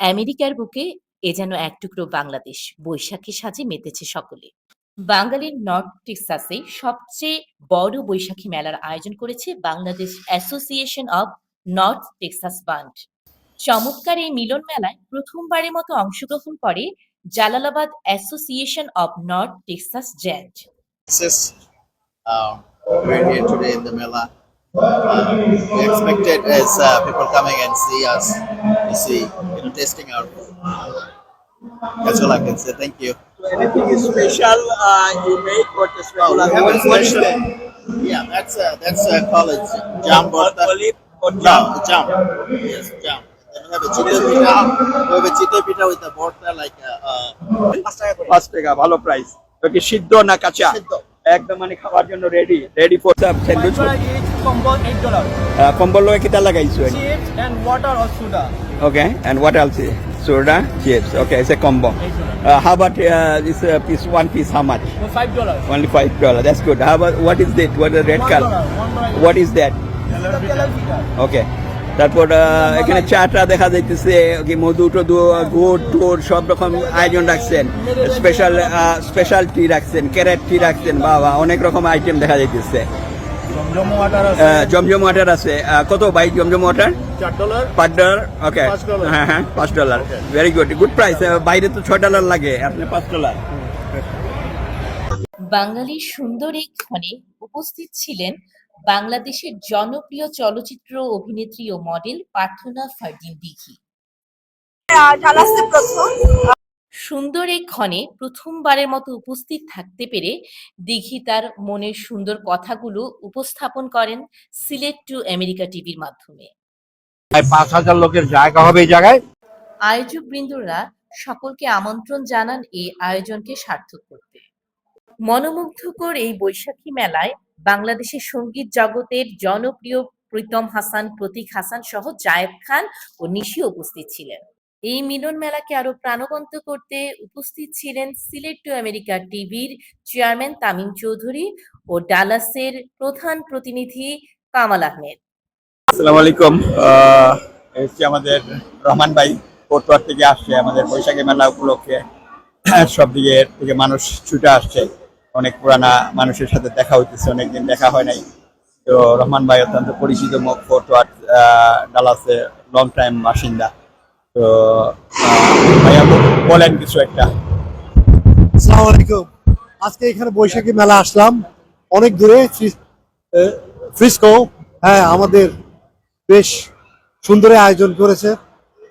আমেরিকার বুকে এ যেন এক টুকরো বাংলাদেশ বৈশাখী সাজে মেতেছে সকলে বাঙালির নর্থ টেক্সাসে সবচেয়ে বড় বৈশাখী মেলার আয়োজন করেছে Bangladesh association of North Texas band চমৎকার এই মিলন মেলায় প্রথমবারের মতো অংশগ্রহণ করে Jalalabad association of North Texas জ্যান্ট Texas. Um, we're here today in the Mela. Uh, we expected as uh, people coming and see us, see, you know, tasting our food. That's all I can say. Thank you. Anything special uh, you make or just Oh, we regular? have a What is special. that? Yeah, that's uh, that's uh, college jam borta. Olive or Jam, jam? jam. Yes, jam. Then we have a chita pita. We have a chita pita with the borta like uh, uh, পাঁচ টাকা ভালো price কি সিদ্ধ না কাঁচা সিদ্ধ। একদম মানে খাওয়ার জন্য ready ready for sandwich each combo eight dollar. কম্বল লগে কিটা লাগাইছো Chips and water or soda. Okay and what else chips okay it's a combo uh, how about uh, this uh, piece one piece how much For five dollars. only five dollar that's good how about what is that what the red color what is that okay তারপর আহ, এখানে চাটা দেখা যাইতেছে কি মধু টধু গুড় টুড় সব রকম আয়োজন রাখছেন। স্পেশাল স্পেশাল টি রাখছেন ক্যারেট টি রাখছেন বাবা অনেক রকম আইটেম দেখা যাইতেছে। জমজম ওয়াটার আছে। আহ, কত বাই জমজম ওয়াটার পাঁচ ডলার ওকে হ্যাঁ হ্যাঁ পাঁচ dollar very good good price বাইরে তো ছয় ডলার লাগে আপনি পাঁচ ডলার বাঙালির সুন্দর এই ক্ষণে উপস্থিত ছিলেন বাংলাদেশের জনপ্রিয় চলচ্চিত্র অভিনেত্রী ও মডেল পার্থনা ফারদিন দিঘি। সুন্দর এই ক্ষণে প্রথমবারের মতো উপস্থিত থাকতে পেরে দিঘি তার মনের সুন্দর কথাগুলো উপস্থাপন করেন সিলেট টু আমেরিকা টিভির মাধ্যমে। পাঁচ হাজার লোকের জায়গা হবে এই জায়গায়। আয়োজক বৃন্দরা সকলকে আমন্ত্রণ জানান এই আয়োজনকে সার্থক করতে। মনোমুগ্ধকর এই বৈশাখী মেলায় বাংলাদেশের সংগীত জগতের জনপ্রিয় প্রীতম হাসান, প্রতীক হাসান সহ জায়েদ খান ও নিশি উপস্থিত ছিলেন। এই মিলন মেলাকে আরও প্রাণবন্ত করতে উপস্থিত ছিলেন সিলেট টু আমেরিকা টিভির চেয়ারম্যান তামিম চৌধুরী ও ডালাসের প্রধান প্রতিনিধি কামাল আহমেদ। আসসালামু আলাইকুম। এসছি আমাদের রহমান ভাই কোটওয়ার থেকে আসছে আমাদের বৈশাখী মেলা উপলক্ষে। সব দিকে মানুষ ছুটে আসছে। অনেক পুরানা মানুষের সাথে দেখা হইতেছে অনেকদিন দেখা হয় নাই। তো রহমান ভাই অত্যন্ত পরিচিত মুখ কোটওয়ার ডালাসে লং টাইম বাসিন্দা। তো ভাইয়া বলেন কিছু একটা। আসসালামু আলাইকুম। আজকে এখানে বৈশাখী মেলা আসলাম। অনেক দূরে ফ্রি- ফ্রিস্কো হ্যাঁ আমাদের বেশ সুন্দর আয়োজন করেছে।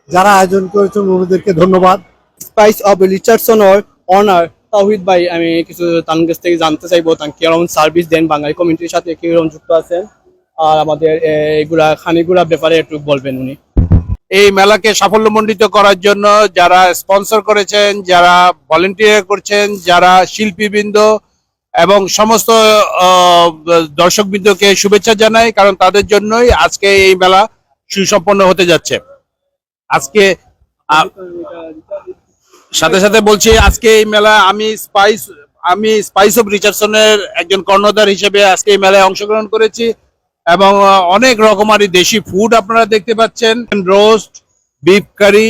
যারা আয়োজন করেছেন ওনাদেরকে ধন্যবাদ। Spice of Richardson or owner Tahid ভাই, আমি কিছু তার কাছ থেকে জানতে চাইব তার কীরকম সার্ভিস দেন বাঙালি কমিউনিটির সাথে, কীরকম যুক্ত আছেন? আর আমাদের এইগুলা খানিগুলা ব্যাপারে একটু বলবেন উনি। এই মেলাকে সাফল্যমণ্ডিত করার জন্য যারা স্পন্সর করেছেন, যারা ভলেন্টিয়ার করছেন, যারা শিল্পীবৃন্দ এবং সমস্ত দর্শকবৃন্দকে শুভেচ্ছা জানাই, কারণ তাদের জন্যই আজকে এই মেলা সুসম্পন্ন হতে যাচ্ছে। আজকে সাথে সাথে বলছি, আজকে এই মেলা আমি স্পাইস আমি স্পাইস অফ রিচার্ডসনের একজন কর্ণধার হিসেবে আজকে এই মেলায় অংশগ্রহণ করেছি এবং অনেক রকমারি দেশি ফুড আপনারা দেখতে পাচ্ছেন। Roast beef curry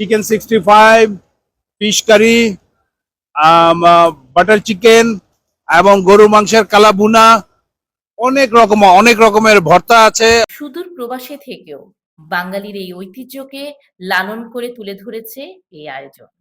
chicken sixty five fish curry butter chicken এবং গরু মাংসের কালা কালাবুনা অনেক রকম, অনেক রকমের ভর্তা আছে। সুদূর প্রবাসে থেকেও বাঙালির এই ঐতিহ্যকে লালন করে তুলে ধরেছে এই আয়োজন।